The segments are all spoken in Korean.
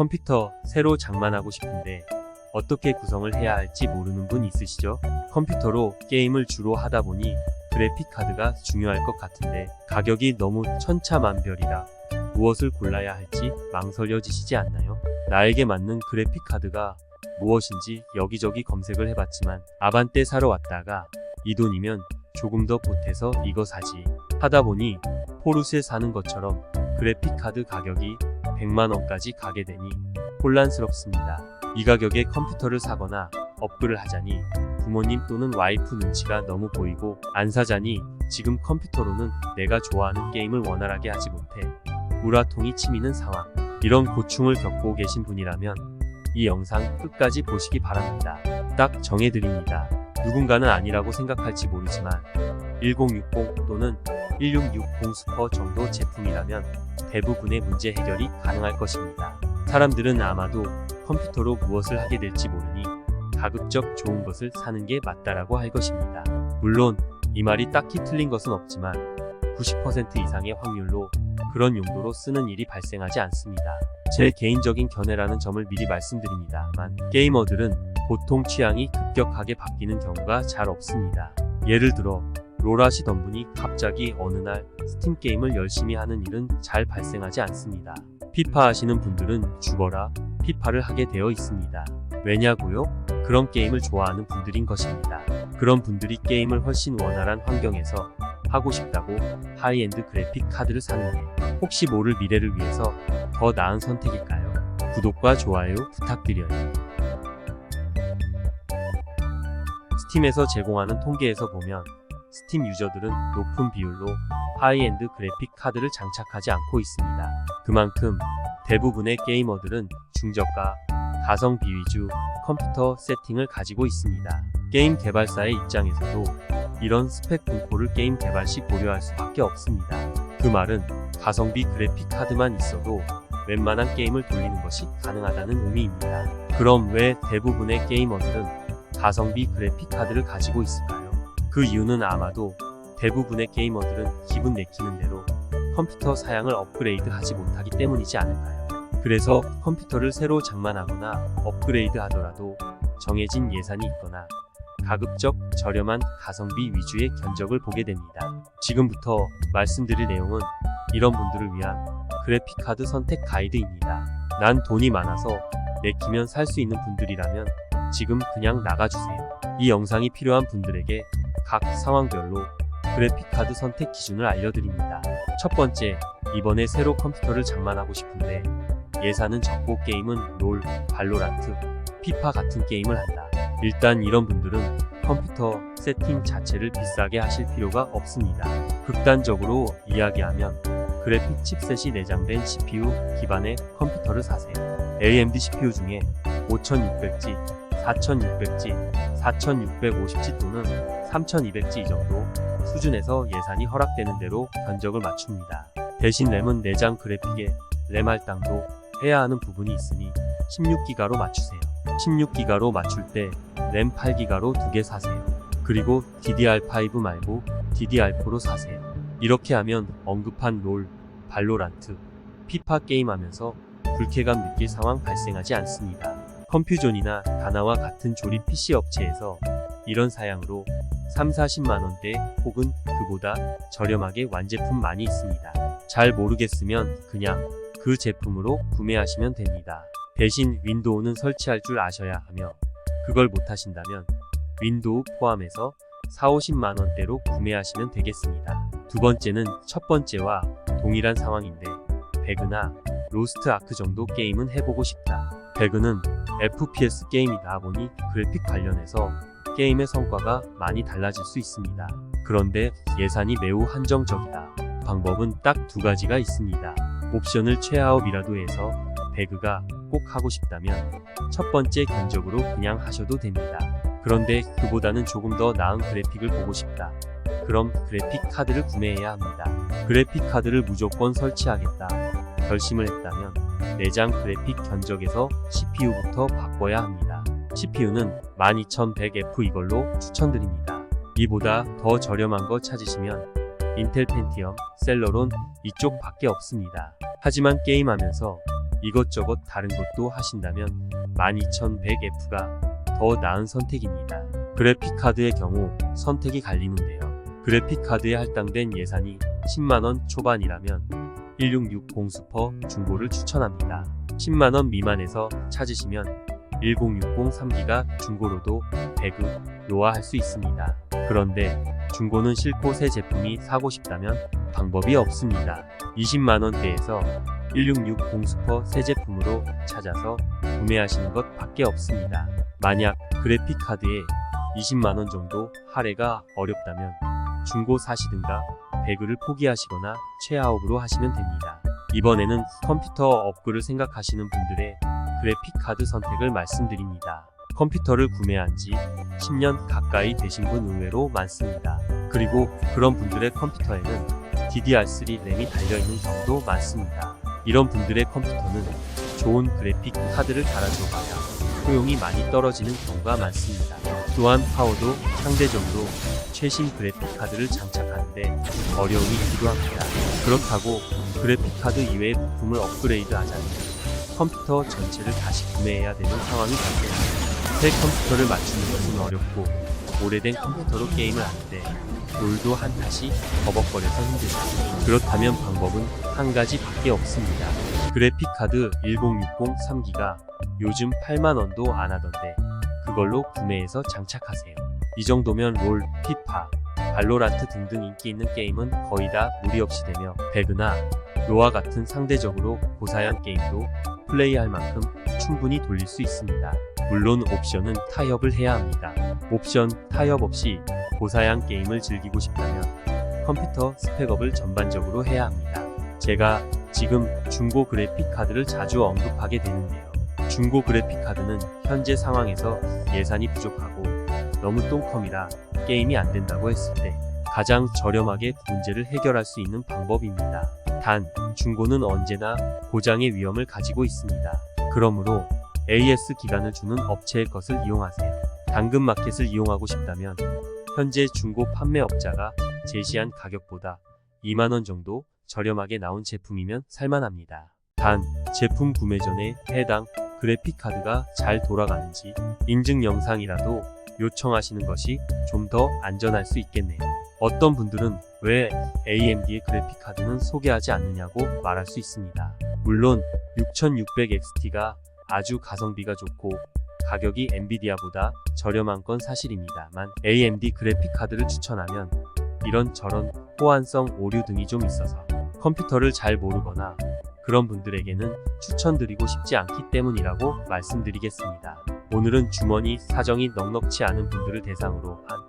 컴퓨터 새로 장만하고 싶은데 어떻게 구성을 해야 할지 모르는 분 있으시죠? 컴퓨터로 게임을 주로 하다 보니 그래픽 카드가 중요할 것 같은데 가격이 너무 천차만별이라 무엇을 골라야 할지 망설여지시지 않나요? 나에게 맞는 그래픽 카드가 무엇인지 여기저기 검색을 해봤지만 아반떼 사러 왔다가 이 돈이면 조금 더 보태서 이거 사지 하다 보니 포르쉐 사는 것처럼 그래픽 카드 가격이 100만 원까지 가게 되니 혼란스럽습니다. 이 가격에 컴퓨터를 사거나 업글을 하자니 부모님 또는 와이프 눈치가 너무 보이고 안 사자니 지금 컴퓨터로는 내가 좋아하는 게임을 원활하게 하지 못해 우라통이 치미는 상황. 이런 고충을 겪고 계신 분이라면 이 영상 끝까지 보시기 바랍니다. 딱 정해드립니다. 누군가는 아니라고 생각할지 모르지만 1060 또는 1660 슈퍼 정도 제품이라면 대부분의 문제 해결이 가능할 것입니다. 사람들은 아마도 컴퓨터로 무엇을 하게 될지 모르니 가급적 좋은 것을 사는 게 맞다라고 할 것입니다. 물론 이 말이 딱히 틀린 것은 없지만 90% 이상의 확률로 그런 용도로 쓰는 일이 발생하지 않습니다. 제 개인적인 견해라는 점을 미리 말씀드립니다만 게이머들은 보통 취향이 급격하게 바뀌는 경우가 잘 없습니다. 예를 들어 롤 하시던 분이 갑자기 어느 날 스팀 게임을 열심히 하는 일은 잘 발생하지 않습니다. 피파 하시는 분들은 죽어라 피파를 하게 되어 있습니다. 왜냐고요? 그런 게임을 좋아하는 분들인 것입니다. 그런 분들이 게임을 훨씬 원활한 환경에서 하고 싶다고 하이엔드 그래픽 카드를 사는 게 혹시 모를 미래를 위해서 더 나은 선택일까요? 구독과 좋아요 부탁드려요. 스팀에서 제공하는 통계에서 보면 스팀 유저들은 높은 비율로 하이엔드 그래픽 카드를 장착하지 않고 있습니다. 그만큼 대부분의 게이머들은 중저가, 가성 비 위주 컴퓨터 세팅을 가지고 있습니다. 게임 개발사의 입장에서도 이런 스펙 분포를 게임 개발 시 고려할 수밖에 없습니다. 그 말은 가성비 그래픽 카드만 있어도 웬만한 게임을 돌리는 것이 가능하다는 의미입니다. 그럼 왜 대부분의 게이머들은 가성비 그래픽 카드를 가지고 있을까요? 그 이유는 아마도 대부분의 게이머들은 기분 내키는 대로 컴퓨터 사양을 업그레이드 하지 못하기 때문이지 않을까요? 그래서 컴퓨터를 새로 장만하거나 업그레이드 하더라도 정해진 예산이 있거나 가급적 저렴한 가성비 위주의 견적을 보게 됩니다. 지금부터 말씀드릴 내용은 이런 분들을 위한 그래픽 카드 선택 가이드입니다. 난 돈이 많아서 내키면 살 수 있는 분들이라면 지금 그냥 나가주세요. 이 영상이 필요한 분들에게 각 상황별로 그래픽 카드 선택 기준을 알려드립니다. 첫 번째, 이번에 새로 컴퓨터를 장만하고 싶은데 예산은 적고 게임은 롤, 발로란트, 피파 같은 게임을 한다. 일단 이런 분들은 컴퓨터 세팅 자체를 비싸게 하실 필요가 없습니다. 극단적으로 이야기하면 그래픽 칩셋이 내장된 CPU 기반의 컴퓨터를 사세요. AMD CPU 중에 5600G, 4600G, 4650G 또는 3200G 이 정도 수준에서 예산이 허락되는 대로 견적을 맞춥니다. 대신 램은 내장 그래픽에 램 할당도 해야 하는 부분이 있으니 16기가로 맞추세요. 16기가로 맞출 때 램 8기가로 두 개 사세요. 그리고 DDR5 말고 DDR4로 사세요. 이렇게 하면 언급한 롤, 발로란트, 피파 게임 하면서 불쾌감 느낄 상황 발생하지 않습니다. 컴퓨존이나 다나와 같은 조립 PC 업체에서 이런 사양으로 3, 40만원대 혹은 그보다 저렴하게 완제품 많이 있습니다. 잘 모르겠으면 그냥 그 제품으로 구매하시면 됩니다. 대신 윈도우는 설치할 줄 아셔야 하며 그걸 못하신다면 윈도우 포함해서 4, 50만원대로 구매하시면 되겠습니다. 두 번째는 첫 번째와 동일한 상황인데 배그나 로스트 아크 정도 게임은 해보고 싶다. 배그는 FPS 게임이다 보니 그래픽 관련해서 게임의 성과가 많이 달라질 수 있습니다. 그런데 예산이 매우 한정적이다. 방법은 딱 두 가지가 있습니다. 옵션을 최하업이라도 해서 배그가 꼭 하고 싶다면 첫 번째 견적으로 그냥 하셔도 됩니다. 그런데 그보다는 조금 더 나은 그래픽을 보고 싶다. 그럼 그래픽 카드를 구매해야 합니다. 그래픽 카드를 무조건 설치하겠다. 결심을 했다면 내장 그래픽 견적에서 CPU부터 바꿔야 합니다. CPU는 12100F 이걸로 추천드립니다. 이보다 더 저렴한 거 찾으시면 인텔 펜티엄, 셀러론 이쪽 밖에 없습니다. 하지만 게임하면서 이것저것 다른 것도 하신다면 12100F가 더 나은 선택입니다. 그래픽카드의 경우 선택이 갈리는데요. 그래픽카드에 할당된 예산이 10만원 초반이라면 1660 슈퍼 중고를 추천합니다. 10만원 미만에서 찾으시면 1060 3기가 중고로도 배그, 로아할 수 있습니다. 그런데 중고는 싫고 새 제품이 사고 싶다면 방법이 없습니다. 20만원대에서 1660 슈퍼 새 제품으로 찾아서 구매하시는 것 밖에 없습니다. 만약 그래픽 카드에 20만원 정도 할애가 어렵다면 중고 사시든가 배그를 포기하시거나 최하업으로 하시면 됩니다. 이번에는 컴퓨터 업그를 생각하시는 분들의 그래픽 카드 선택을 말씀드립니다. 컴퓨터를 구매한 지 10년 가까이 되신 분 의외로 많습니다. 그리고 그런 분들의 컴퓨터에는 DDR3 램이 달려있는 경우도 많습니다. 이런 분들의 컴퓨터는 좋은 그래픽 카드를 달아줘 봐야 소용이 많이 떨어지는 경우가 많습니다. 또한 파워도 상대적으로 최신 그래픽 카드를 장착하는데 어려움이 있기도 합니다. 그렇다고 그래픽 카드 이외의 부품을 업그레이드 하자면 컴퓨터 전체를 다시 구매해야 되는 상황이 발생합니다. 새 컴퓨터를 맞추는 것은 어렵고 오래된 컴퓨터로 게임을 하는데 롤도 한탓이 버벅거려서 힘들다. 그렇다면 방법은 한 가지밖에 없습니다. 그래픽 카드 1060 3기가 요즘 8만원도 안 하던데 그걸로 구매해서 장착하세요. 이 정도면 롤, 피파, 발로란트 등등 인기 있는 게임은 거의 다 무리 없이 되며 배그나 로아 같은 상대적으로 고사양 게임도 플레이할 만큼 충분히 돌릴 수 있습니다. 물론 옵션은 타협을 해야 합니다. 옵션 타협 없이 고사양 게임을 즐기고 싶다면 컴퓨터 스펙업을 전반적으로 해야 합니다. 제가 지금 중고 그래픽 카드를 자주 언급하게 되는데요. 중고 그래픽 카드는 현재 상황에서 예산이 부족하고 너무 똥컴이라 게임이 안 된다고 했을 때 가장 저렴하게 문제를 해결할 수 있는 방법입니다. 단, 중고는 언제나 고장의 위험을 가지고 있습니다. 그러므로 AS 기간을 주는 업체의 것을 이용하세요. 당근 마켓을 이용하고 싶다면 현재 중고 판매업자가 제시한 가격보다 2만원 정도 저렴하게 나온 제품이면 살만합니다. 단, 제품 구매 전에 해당 그래픽 카드가 잘 돌아가는지 인증 영상이라도 요청하시는 것이 좀 더 안전할 수 있겠네요. 어떤 분들은 왜 AMD의 그래픽 카드는 소개하지 않느냐고 말할 수 있습니다. 물론 6600XT가 아주 가성비가 좋고 가격이 엔비디아보다 저렴한 건 사실입니다만 AMD 그래픽 카드를 추천하면 이런 저런 호환성 오류 등이 좀 있어서 컴퓨터를 잘 모르거나 그런 분들에게는 추천드리고 싶지 않기 때문이라고 말씀드리겠습니다. 오늘은 주머니 사정이 넉넉치 않은 분들을 대상으로 한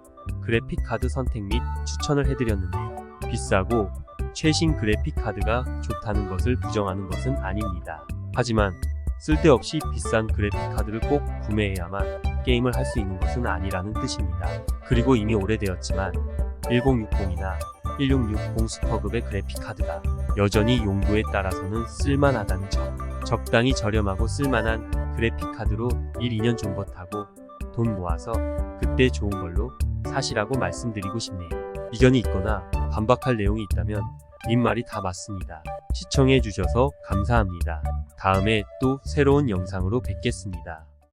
그래픽 카드 선택 및 추천을 해드렸는데요. 비싸고 최신 그래픽 카드가 좋다는 것을 부정하는 것은 아닙니다. 하지만 쓸데없이 비싼 그래픽 카드를 꼭 구매해야만 게임을 할 수 있는 것은 아니라는 뜻입니다. 그리고 이미 오래되었지만 1060이나 1660 슈퍼급의 그래픽 카드가 여전히 용도에 따라서는 쓸만하다는 점. 적당히 저렴하고 쓸만한 그래픽 카드로 1, 2년 존버 타고 돈 모아서 그때 좋은 걸로 사시라고 말씀드리고 싶네요. 이견이 있거나 반박할 내용이 있다면 님 말이 다 맞습니다. 시청해 주셔서 감사합니다. 다음에 또 새로운 영상으로 뵙겠습니다.